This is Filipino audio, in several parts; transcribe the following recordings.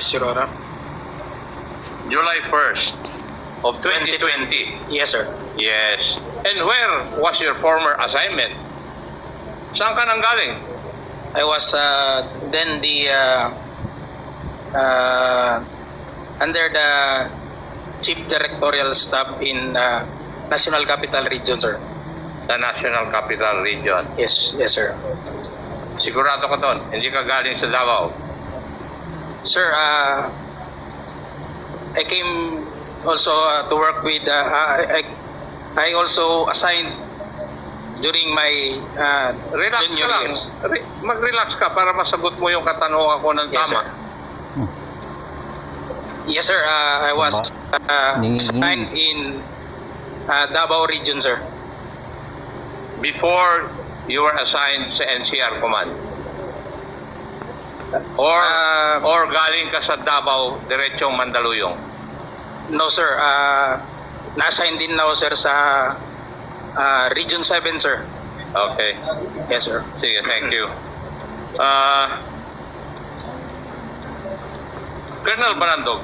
1st, Your Honor. July 1st of 2020. Yes, sir. Yes. And where was your former assignment? Saan ka nang galing? I was uh, then the uh, uh, under the chief directorial staff in uh, National Capital Region, sir. Sa National Capital Region. Yes, yes, sir. Sigurado ka doon, hindi ka galing sa Davao. Sir, uh, I came also uh, to work with. Uh, I, I also assigned during my uh, Relax ka junior lang. years. Re- mag-relax ka para masagot mo yung katanungan ko ng Yes, tama. sir. Yes, sir. Uh, I was uh, assigned in uh, Davao region, sir. Before you were assigned sa NCR Command. Or, Uh, or galing ka sa Davao, diretsong Mandaluyong. No, sir. Uh, na-assign din na ako, sir, sa uh, Region 7, sir. Okay. Yes, sir. Sige, thank you. Ah, Colonel Barandog,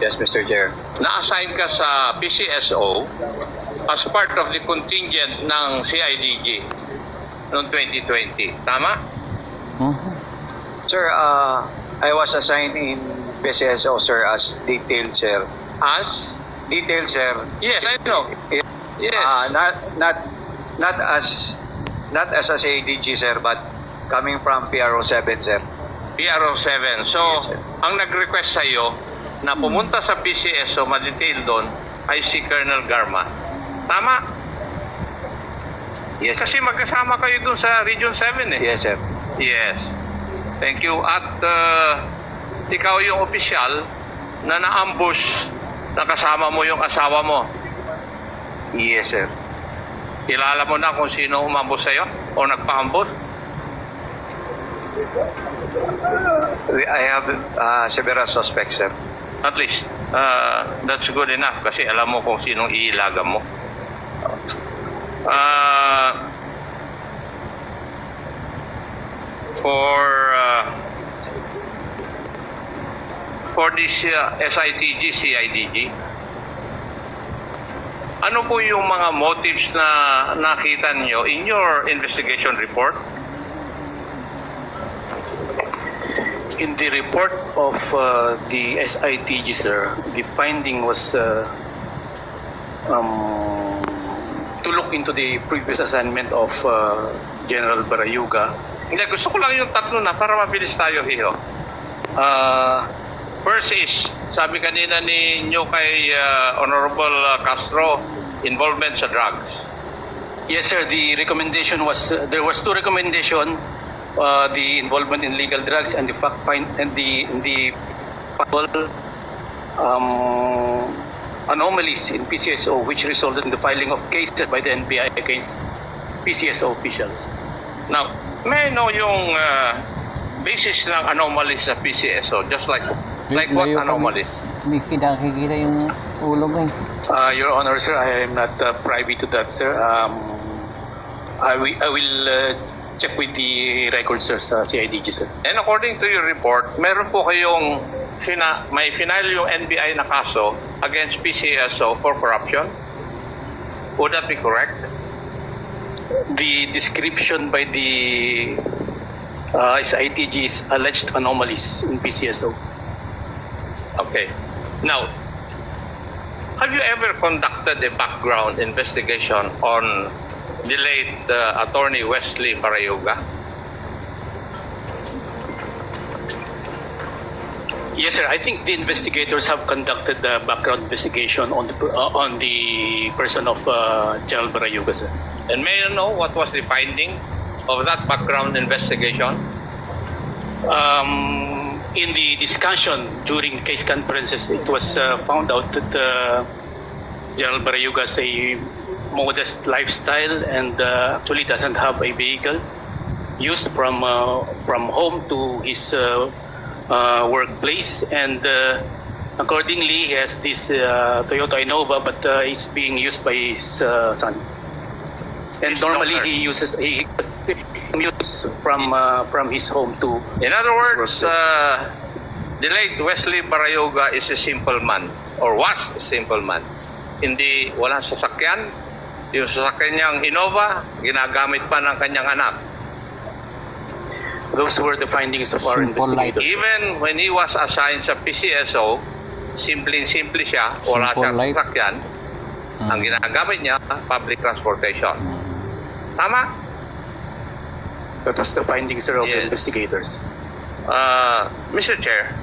Yes, Mr. Chair. na-assign ka sa PCSO as part of the contingent ng CIDG noong 2020. Tama? Sir, uh, I was assigned in PCSO, sir, as detailed, sir. As? Detailed, sir. Yes, I know. Yes. Uh, not, not, not as, not as a CADG, sir, but coming from PRO 7, sir. PRO 7. So, Yes, sir. ang nag-request sa iyo na pumunta sa PCSO, ma-detail doon, ay si Colonel Garma. Tama? Yes, sir. Kasi magkasama kayo doon sa Region 7 eh. Yes, sir. Yes. Thank you. At uh, ikaw yung opisyal na na-ambush na kasama mo yung asawa mo. Yes, sir. Kilala mo na kung sino umambush sa'yo o nagpa-ambush? I have uh, several suspects, sir. At least, uh, that's good enough kasi alam mo kung sinong iilagan mo. Uh, for uh, for this uh, SITG, CIDG, ano po yung mga motives na nakita nyo in your investigation report? In the report of uh, the SITG, sir, the finding was uh, um, to look into the previous assignment of uh, General Barayuga. Hindi, gusto ko lang yung tatlo na para mabilis tayo, Hiho. Uh, First is, sabi kanina ni nyo kay uh, Honorable uh, Castro, involvement sa drugs. yes, sir, the recommendation was uh, there was two recommendation, uh, the involvement in legal drugs and the fact find and the the um, anomalies in PCSO, which resulted in the filing of cases by the NBI against PCSO officials. Now, may know yung uh, basis ng anomalies sa PCSO, just like like what anomalies? Hindi nakikita yung ulo mo eh. Uh, Your Honor, sir, I am not uh, privy to that, sir. Um, I will, I will uh, check with the records, sir, sa CIDG, sir. And according to your report, meron po kayong fina, may final yung NBI na kaso against PCSO for corruption? Would that be correct? The description by the uh, SITG is alleged anomalies in PCSO. Okay. Now, have you ever conducted a background investigation on the late uh, attorney Wesley Parayoga? Yes, sir. I think the investigators have conducted the background investigation on the uh, on the person of uh, General Barayuga, sir. And may I know what was the finding of that background investigation? Um, in the discussion during case conferences, it was uh, found out that uh, General Barayuga has a modest lifestyle and uh, actually doesn't have a vehicle used from uh, from home to his uh, workplace, and uh, accordingly, he has this uh, Toyota Innova, but uh, it's being used by his uh, son. And normally, he uses he commutes from uh, from his home to In other words, uh, the late Wesley Barayoga is a simple man or was a simple man. Hindi walang sasakyan. Yung sasakyan niyang Innova, ginagamit pa ng kanyang anak. Those were the findings of our investigators. Even when he was assigned sa PCSO, simpleng-simple siya, wala Simple siyang light. sasakyan. Mm. Ang ginagamit niya, public transportation. Mm. Tama? That was the findings sir, of the Yes. investigators. Uh, Mr. Chair,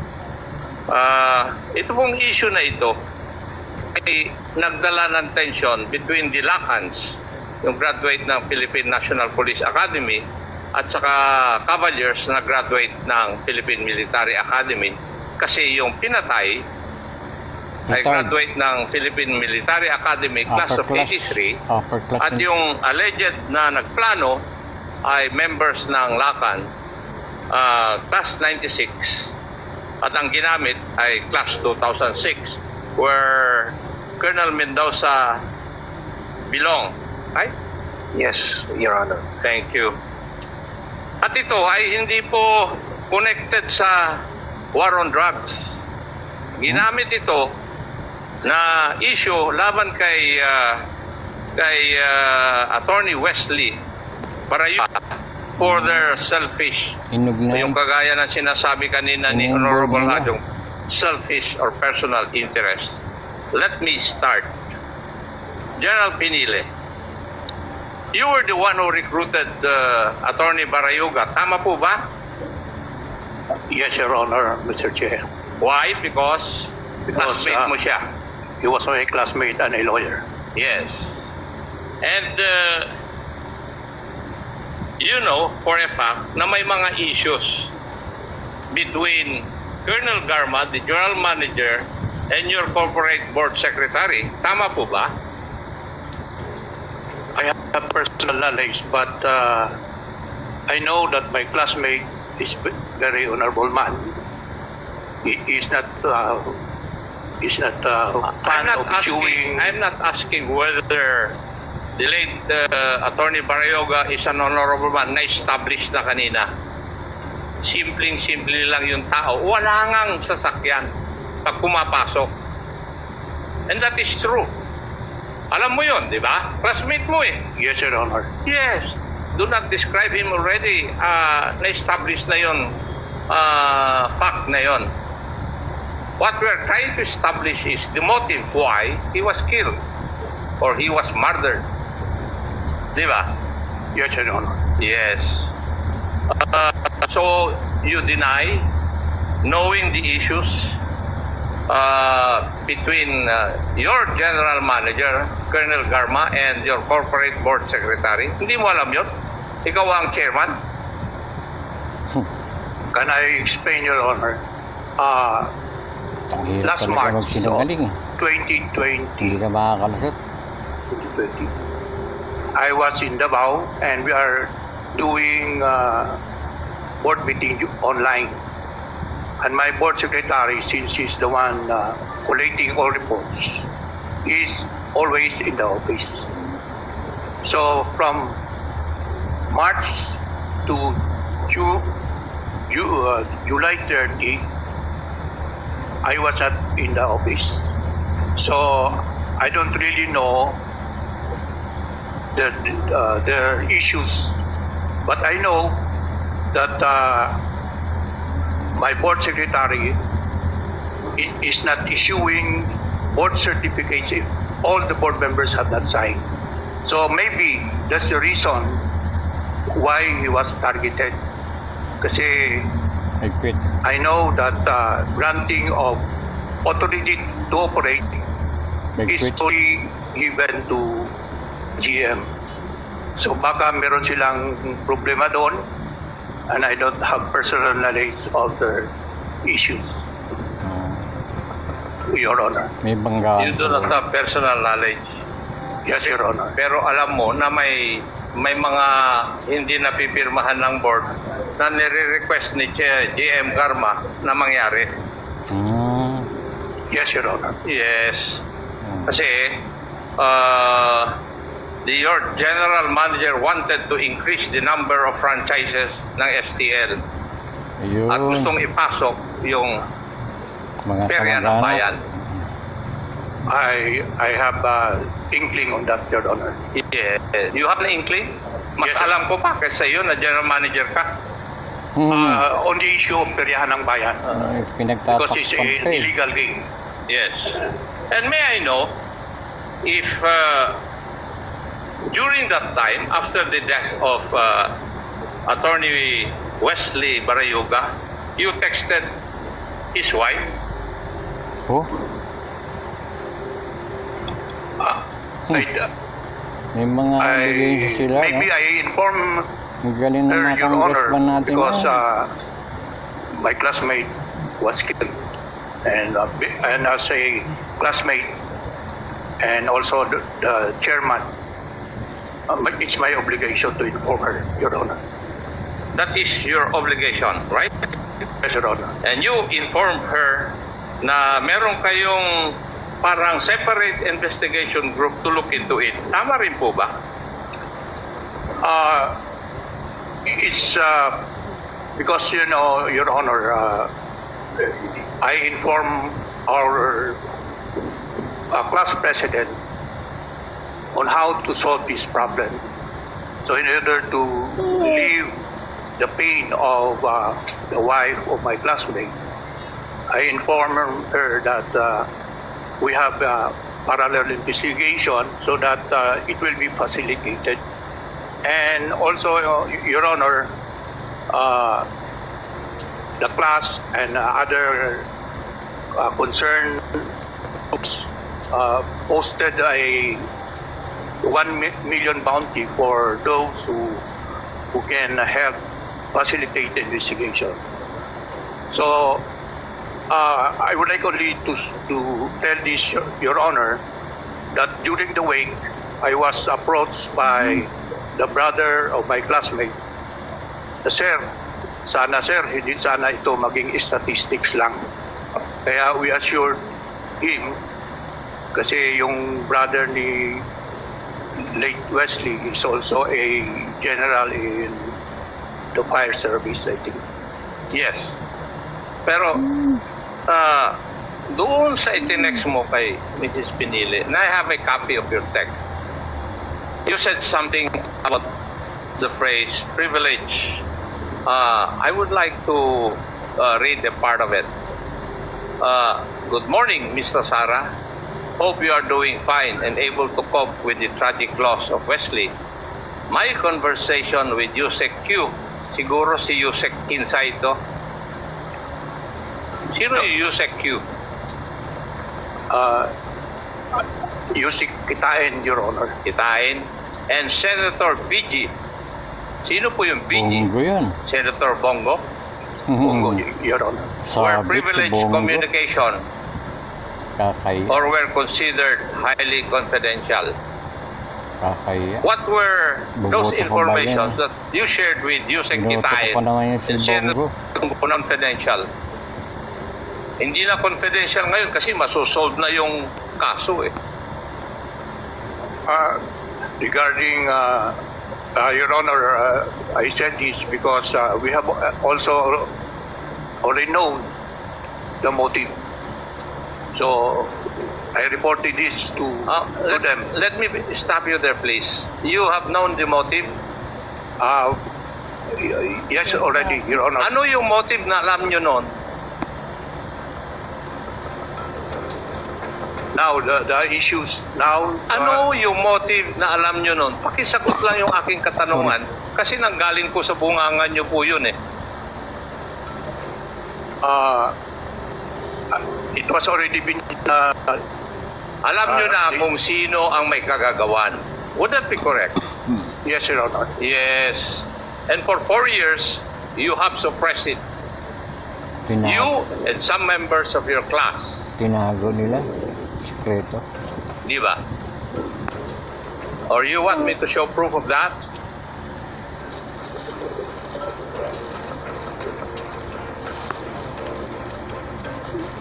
uh, ito pong issue na ito ay nagdala ng tension between the Lacans, yung graduate ng Philippine National Police Academy, at saka Cavaliers na graduate ng Philippine Military Academy. Kasi yung pinatay ay graduate ng Philippine Military Academy class Upper of class. 83 Upper class. at yun. yung alleged na nagplano ay members ng Lacan, ah, class 96. At ang ginamit ay class 2006 where Colonel Mendoza belong. Right? Yes, Your Honor. Thank you. At ito ay hindi po connected sa war on drugs. Ginamit ito na issue laban kay ah, kay ah, Attorney Wesley para yun for their selfish Inog na yung yun. kagaya ng sinasabi kanina ni Honorable. Adjong selfish or personal interest. Let me start. General Pinile, you were the one who recruited uh, Attorney Barayuga. Tama po ba? Yes, Your Honor, Mr. Chair. Why? Because, Because, classmate uh, mo siya. He was my classmate and a lawyer. Yes. And uh, you know for a fact na may mga issues between Colonel Garma, the general manager, and your corporate board secretary. Tama po ba? I have personal knowledge, but uh, I know that my classmate is very honorable man. He is not uh, is not uh, I'm fan not of asking. I'm not asking whether the late uh, Attorney Barrioga is an honorable man na established na kanina. Simpleng-simple lang yung tao. Wala ngang sasakyan pag pumapasok. And that is true. Alam mo yon, di ba? Classmate mo eh. Yes, Your Honor. Yes. Do not describe him already. Uh, na-establish na yon uh, fact na yon. What we're trying to establish is the motive why he was killed or he was murdered. Di ba? Yes, Your Honor. Yes. Uh, so, you deny knowing the issues uh, between uh, your general manager, Colonel Garma, and your corporate board secretary. Hindi mo alam yun? Ikaw ang chairman? Can I explain, Your Honor? Uh, Last March, magsinungaling eh. 2020, Hindi ka makakalusot. 2020. I was in Davao and we are doing uh, board meeting online. And my board secretary, since he's the one uh, collating all reports, is always in the office. So from March to uh, July 30, I was at in the office. So I don't really know the uh, their issues, but I know that uh, my board secretary i- is not issuing board certificates if all the board members have not signed. So maybe that's the reason why he was targeted. Kasi Nag-quit. I know that uh, granting of authority to operate is Nag-quit. only given to GM. So baka meron silang problema doon and I don't have personal knowledge of their issues, Your Honor. may banggaan. You do not have personal knowledge. Yes, Your Honor. Pero alam mo na may may mga hindi napipirmahan ng board na nire-request ni GM Garma na mangyari. Hmm. Yes, Your Honor. Yes. Hmm. Kasi uh, the, your general manager wanted to increase the number of franchises ng STL Ayun. at gustong ipasok yung mga perya ng bayan. I, I have uh, inkling on that, Your Honor. Yes. You have an inkling? Mas Yes, alam ko pa kaysa iyo na general manager ka. Hmm. Uh, on the issue of peryahan ng bayan. Ay, because it's an eh. illegal game. Yes. And may I know if uh, during that time, after the death of uh, Attorney Wesley Barayuga, you texted his wife? Oh, Uh, Hmm. I, may mga I, sila. maybe no? I inform Ang galing ng her, Your Honor, natin. because uh, my classmate was killed. And, uh, and as a classmate and also the, the chairman, my- it's my obligation to inform her, Your Honor. That is your obligation, right? Yes, Your Honor. And you informed her na meron kayong parang separate investigation group to look into it. Tama rin po ba? Uh, it's uh, because you know, Your Honor, uh, I inform our uh, class president on how to solve this problem. So, in order to relieve the pain of uh, the wife of my classmate, I inform her that uh, we have uh, parallel investigation so that uh, it will be facilitated and also, uh, Your Honor, uh, the class and other concerned groups posted a one mi- million bounty for those who who can help facilitate the investigation. So, uh, I would like only to to tell this, Your, Your Honor, that during the wake, I was approached by the brother of my classmate. Sir, sana sir, hindi sana ito maging statistics lang. Kaya we assured him, kasi yung brother ni late Wesley is also a general in the fire service, I think. Yes. Pero, ah, doon sa itinex mo kay Mrs. Pinili, na I have a copy of your text. You said something about the phrase privilege. Uh, I would like to uh, read a part of it. Uh, good morning, Mr. Sara. Hope you are doing fine and able to cope with the tragic loss of Wesley. My conversation with Yusek Q, siguro si Yusek Inside to. Sino yung Yusek Q? Uh, Yusik Kitain, Your Honor. Kitain. And Senator BG. Sino po yung BG? Bongo yan. Senator Bongo? Bongo, Hmm. Your Honor. Sabit si privileged Bongo. communication Kakay. or were considered highly confidential? Kakay. What were those ba informations that you shared with Binoto ko Kitain pa naman yan si and Bongo. Confidential? Hindi na confidential ngayon kasi masosolve na yung kaso eh. Uh, regarding, uh, uh, Your Honor, uh, I said this because uh, we have also already known the motive. So I reported this to, Uh, to let, them. let me stop you there, please. You have known the motive. Uh, yes, already, Your Honor. Ano yung motive na alam nyo noon? Now, the, the issues now. uh, Ano yung motive na alam nyo noon? Pakisagot lang yung aking katanungan kasi nanggaling po sa bungangan nyo po yun eh. uh, it was already been uh, Alam nyo Ah, na si- kung sino ang may kagagawan. Would that be correct? yes, Your Honor. Yes. And for four years, you have suppressed it. Tinago, You and some members of your class. tinago nila. Sekreto. Di ba? Or you want me to show proof of that?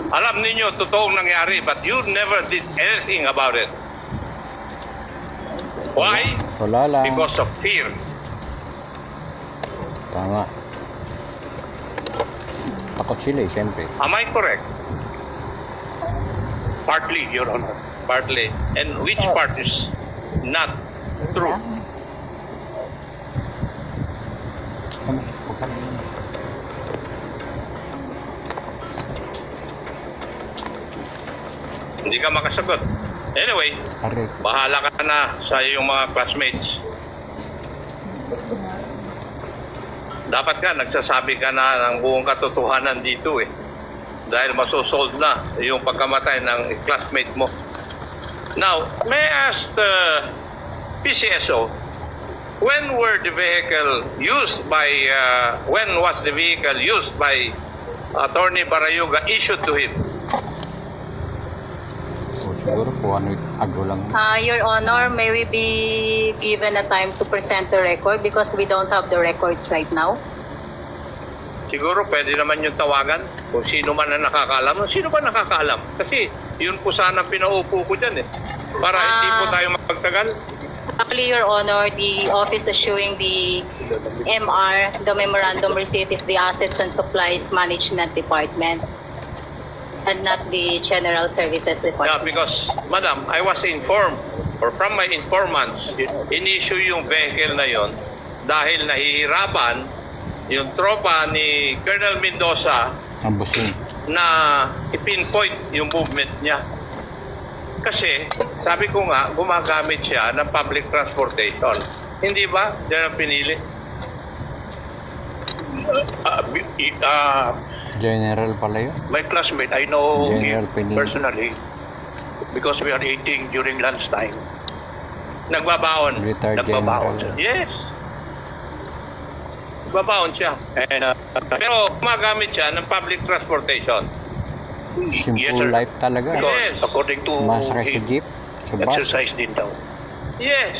Alam ninyo, totoong nangyari, but you never did anything about it. Why? Wala lang. Because of fear. Tama. Takot sila eh, siyempre. Am I correct? Partly, Your Honor. Partly. And which part is not true? Ka makasagot. Anyway, Aray. bahala ka na sa iyong mga classmates. Dapat nga, nagsasabi ka na ng buong katotohanan dito eh. Dahil masosolve na yung pagkamatay ng classmate mo. Now, may I ask the PCSO, when were the vehicle used by, uh, when was the vehicle used by Attorney Barayuga issued to him? Siguro po ano, ago lang. Uh, Your Honor, may we be given a time to present the record because we don't have the records right now? Siguro pwede naman yung tawagan kung sino man ang nakakaalam. Sino ba nakakaalam? Kasi yun po sana pinaupo ko dyan eh. Para hindi po Ah. tayo magtagal. Actually, Your Honor, the office issuing the MR, the memorandum receipt is the Assets and Supplies Management Department and not the General Services Yeah, Department. because, madam, I was informed or from my informants, in-issue yung vehicle na yon dahil nahihirapan yung tropa ni Colonel Mendoza Ang busing. na ipinpoint yung movement niya. Kasi, sabi ko nga, gumagamit siya ng public transportation. Hindi ba? Diyan ang pinili. Uh, uh, General pala yun. my classmate, I know General him Pinil. personally because we are eating during lunchtime. Nagbabaon. Retired Nagbabaon General. siya. Yes. Nagbabaon siya. And uh, Pero gumagamit siya ng public transportation. Simple yes, sir. life talaga. Because Yes. according to sa him, jeep, sa bus. exercise din daw. Yes.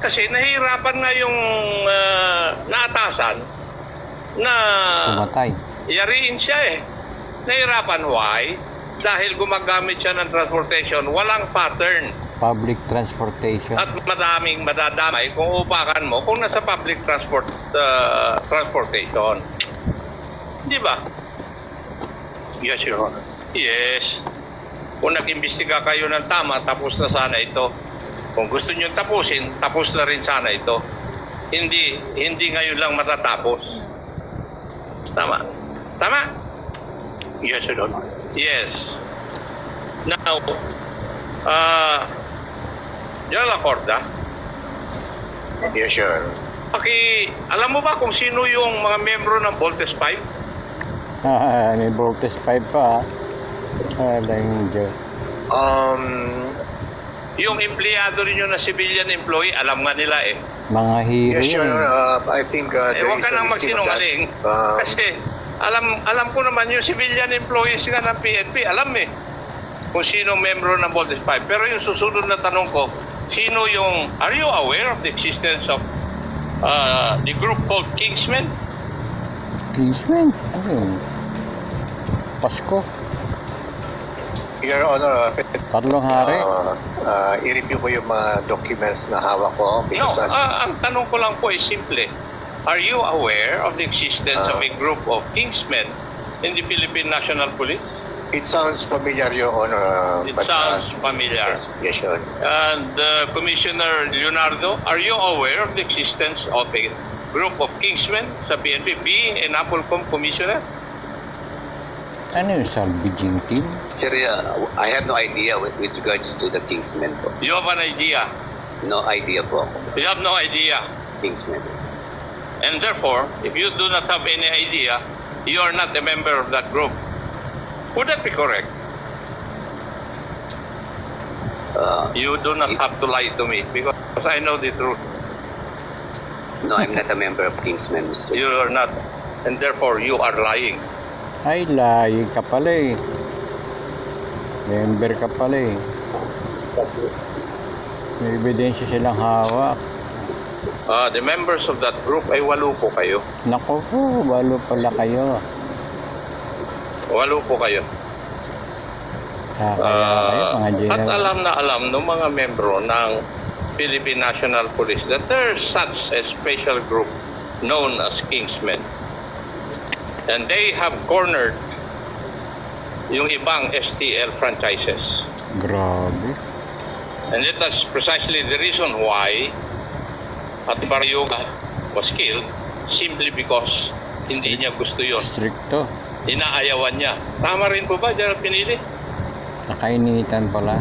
Kasi nahihirapan nga yung ah, naatasan na Pumatay. Yariin siya eh. Nahihirapan why? Dahil gumagamit siya ng transportation, walang pattern. Public transportation. At madaming madadamay kung upakan mo kung nasa public transport ah, transportation. Di ba? Yes, Your Honor. Yes. Kung nag-imbestiga kayo ng tama, tapos na sana ito. Kung gusto nyo tapusin, tapos na rin sana ito. Hindi, hindi ngayon lang matatapos. Tama. Tama? Yes, Your Honor. Yes. Now, uh, General Acorda, Yes, sir. paki, alam mo ba kung sino yung mga membro ng Voltes 5? May voltage pipe pa. ah. Alang Diyos. Um, Yung empleyado ninyo na civilian employee, alam nga nila eh. Mga hero Yes, yun. Honor. Uh, I think uh, Eh, there huwag is ka a nang magsinungaling. Um, Kasi alam alam ko naman yung civilian employees nga ng PNP, alam eh kung sino membro ng Voltes 5. Pero yung susunod na tanong ko, sino yung, are you aware of the existence of uh, the group called Kingsmen? Kingsman. Ano yun? Pasko. Your Honor, uh, Tatlong hari. uh, uh, i-review ko yung mga documents na hawak ko. No, uh, ang tanong ko lang po ay simple. Are you aware of the existence of Ah. a group of Kingsmen in the Philippine National Police? it sounds familiar, Your Honor. Uh, It but, uh, sounds familiar. Yes, yes, Your Honor. And uh, Commissioner Leonardo, are you aware of the existence of a group of Kingsmen sa PNP being an Applecom Commissioner? Ano yung salvaging team? Sir, uh, I have no idea with, with regards to the Kingsmen po. You have an idea. No idea po ako, You have no idea. Kingsmen. And therefore, if you do not have any idea, you are not a member of that group. Would that be correct? Uh, You do not have to lie to me because I know the truth. no, I'm not a member of Kingsmen, Mr. You are not. And therefore, you are lying. Ay, layo ka pala eh. Member ka pala eh. May ebidensya silang hawak. Uh, the members of that group ay walo po kayo. Nako po, balo pala kayo. Walo po kayo. Kaya kayo, mga Ah, at alam na alam ng mga membro ng Philippine National Police that there's such a special group known as Kingsmen. And they have cornered yung ibang STL franchises. Grabe. And that is precisely the reason why At Baryoga was killed simply because hindi niya gusto yon. Stricto. Inaayawan niya. Tama rin po ba, General Pinili? Nakainitan pala.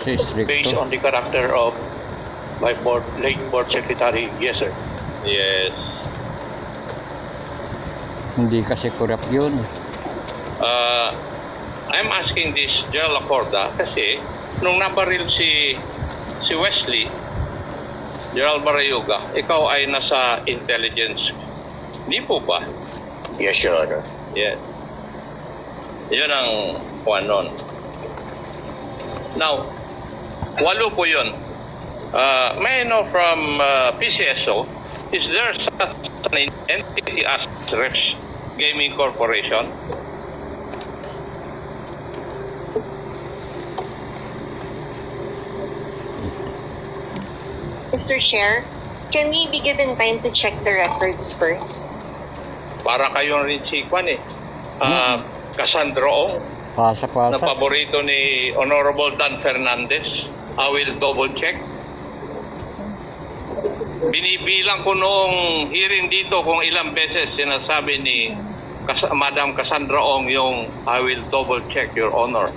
Si Based stricto. on the character of my board, late board secretary, yes sir. Yes. Hindi kasi kurap yun. Uh, I'm asking this General Acorda kasi nung nabaril si si Wesley, General Barayoga, ikaw ay nasa intelligence. Di po ba? Yes, Your Honor. Yes. Yun ang kuwan nun. Now, walo po yun. Uh, may I know from uh, PCSO, is there such an entity as Rex Gaming Corporation? Mr. Chair, can we be given time to check the records first? Para kayong rin si Kwan eh. Uh, Cassandra Ong, na Pasa-pasa. paborito ni Honorable Dan Fernandez. I will double check. Binibilang ko noong hearing dito kung ilang beses sinasabi ni Kas- Madam Cassandra Ong yung I will double check your honor.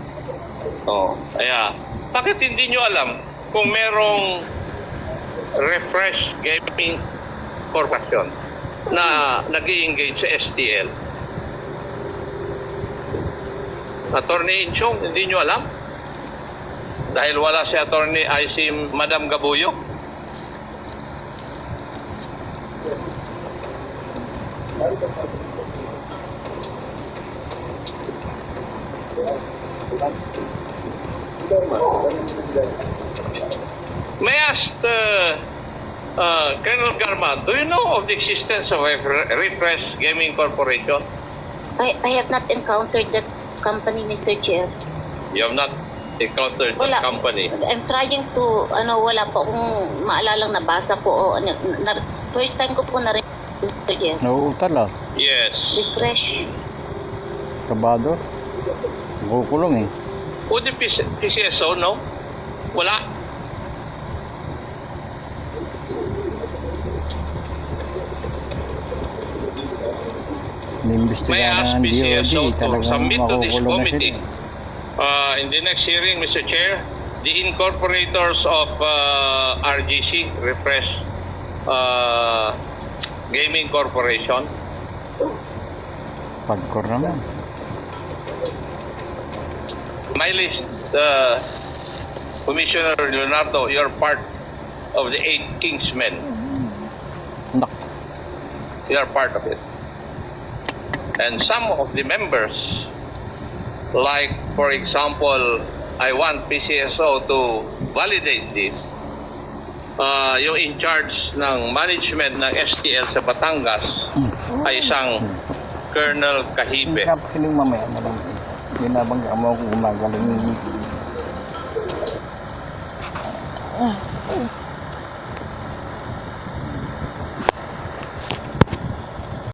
Oh, kaya bakit hindi nyo alam kung merong refresh gaming corporation na nag engage sa STL? Attorney Inchong, hindi nyo alam? Dahil wala si attorney si Madam Gabuyo? May I ask uh, uh, Colonel Garma, do you know of the existence of a Refresh Gaming Corporation? I, I have not encountered that company, Mr. Chair. You have not encountered Wala. that company. I'm trying to, ano, wala po akong maalalang nabasa po. O, ano, na, first time ko po na rin, Mr. Chair. Nauutal ah. Yes. Refresh. Kabado. Kukulong eh. Would the PC- PCSO know? Wala. May ask PCSO to submit to this committee sila. uh, in the next hearing, Mr. Chair, the incorporators of uh, RGC, Refresh uh, Gaming Corporation, Pagkor naman. my list, uh, Commissioner Leonardo, you're part of the eight Kingsmen. Nak. You're part of it. And some of the members, like for example, I want PCSO to validate this. Uh, yung in charge ng management ng STL sa Batangas ay isang Colonel Kahibe. Kiling mamaya na lang. Binabangga mo ako gumagaling.